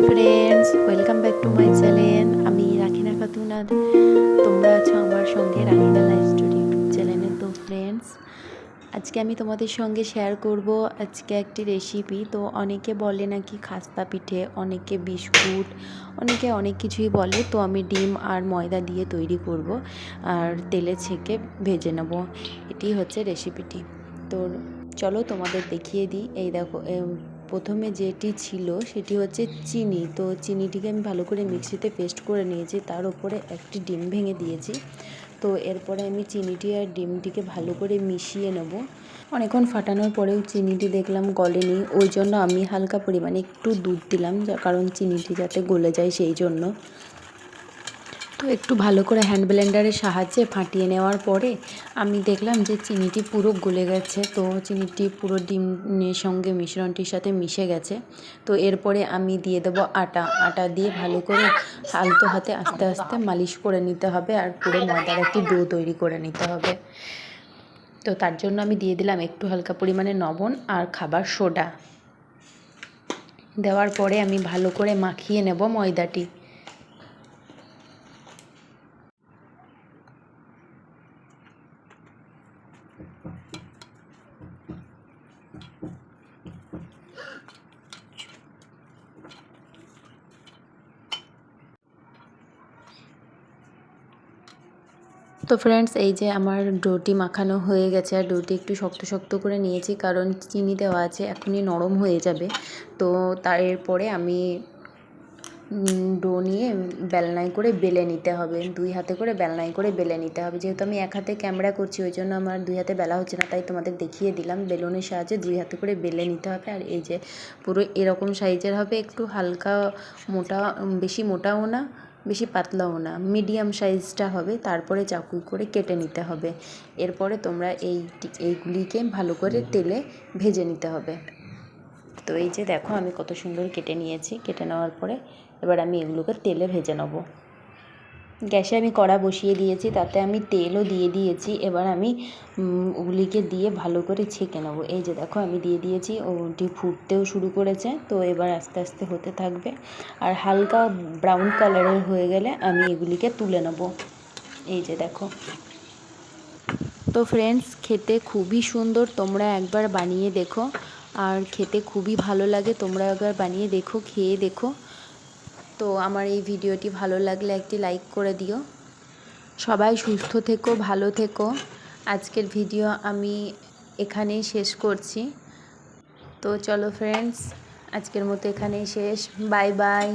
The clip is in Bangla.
Hi friends welcome back to my channel আমি রাখিনা খাতুন আর তোমরা আছো আমার সঙ্গে রাখিনা লাইফ স্টোরি ইউটিউব চ্যানেলে তো ফ্রেন্ডস আজকে আমি তোমাদের সঙ্গে শেয়ার করব আজকে একটি রেসিপি তো, অনেকে বলে নাকি খাস্তা পিঠে, অনেকে বিস্কুট, অনেকে অনেক কিছুই বলে। তো, আমি ডিম আর ময়দা দিয়ে তৈরি করব আর তেলে ছেঁকে ভেজে নেব। এটি হচ্ছে রেসিপিটি তো, চলো তোমাদের দেখিয়ে দিই। এই দেখো প্রথমে যেটি ছিল সেটি হচ্ছে চিনি। তো চিনিটিকে আমি ভালো করে মিক্সিতে পেস্ট করে নিয়েছি। তার উপরে একটি ডিম ভেঙে দিয়েছি। তো এরপরে আমি চিনিটি আর ডিমটিকে ভালো করে মিশিয়ে নেব। অনেকক্ষণ ফাটানোর পরেও চিনিটি দেখলাম গলেনি। ওই জন্য আমি হালকা পরিমাণে একটু দুধ দিলাম কারণ চিনিটি যাতে গলে যায় সেই জন্য। তো একটু ভালো করে হ্যান্ড ব্লেন্ডারের সাহায্যে ফাটিয়ে নেওয়ার পরে আমি দেখলাম যে চিনিটি পুরো গলে গেছে। তো চিনিটি পুরো ডিমের সঙ্গে মিশ্রণটির সাথে মিশে গেছে। তো এরপরে আমি দিয়ে দেবো আটা। আটা দিয়ে ভালো করে আলতো হাতে আস্তে আস্তে মালিশ করে নিতে হবে আর পুরো ময়দার একটি ডো তৈরি করে নিতে হবে। তো তার জন্য আমি দিয়ে দিলাম একটু হালকা পরিমাণে লবণ আর খাবার সোডা। দেওয়ার পরে আমি ভালো করে মাখিয়ে নেব ময়দাটি। তো ফ্রেন্ডস এই যে আমার ডোটি মাখানো হয়ে গেছে আর ডোটি একটু শক্ত শক্ত করে নিয়েছি কারণ চিনি দেওয়া আছে এখনই নরম হয়ে যাবে। তো তারপরে আমি উম, ডো নিয়ে বেলনায় করে বেলে নিতে হবে। দুই হাতে করে বেলনায় করে বেলে নিতে হবে। যেহেতু আমি এক হাতে ক্যামেরা করছি ওই জন্য আমার দুই হাতে বেলা হচ্ছে না তাই তোমাদের দেখিয়ে দিলাম। বেলুনের সাহায্যে দুই হাতে করে বেলে নিতে হবে। আর এই যে পুরো এরকম সাইজের হবে একটু হালকা মোটা বেশি মোটাও না বেশি পাতলাও না। মিডিয়াম সাইজটা হবে তারপরে চাকু করে কেটে নিতে হবে। এরপরে তোমরা এই এইগুলিকে ভালো করে তেলে ভেজে নিতে হবে। তো এই যে দেখো, আমি কত সুন্দর কেটে নিয়েছি। কেটে নেওয়ার পরে এবার আমি এগুলোকে তেলে ভেজে নেব। গ্যাসে আমি কড়া বসিয়ে দিয়েছি, তাতে আমি তেলও দিয়ে দিয়েছি। এবার আমি ওগুলিকে দিয়ে ভালো করে ছেঁকে নেব। এই যে দেখো, আমি দিয়ে দিয়েছি, ওটি ফুটতেও শুরু করেছে। তো এবার আস্তে আস্তে হতে থাকবে। আর হালকা ব্রাউন কালারের হয়ে গেলে আমি এগুলিকে তুলে নেব। এই যে দেখো। তো ফ্রেন্ডস, খেতে খুবই সুন্দর। তোমরা একবার বানিয়ে দেখো। আর খেতে খুবই ভালো লাগে। তোমরা একবার বানিয়ে দেখো, খেয়ে দেখো। তো আমার এই ভিডিওটি ভালো লাগলে একটি লাইক করে দিও। সবাই সুস্থ থেকো, ভালো থেকো। আজকের ভিডিও আমি এখানেই শেষ করছি। তো চলো ফ্রেন্ডস আজকের মতো এখানেই শেষ। Bye bye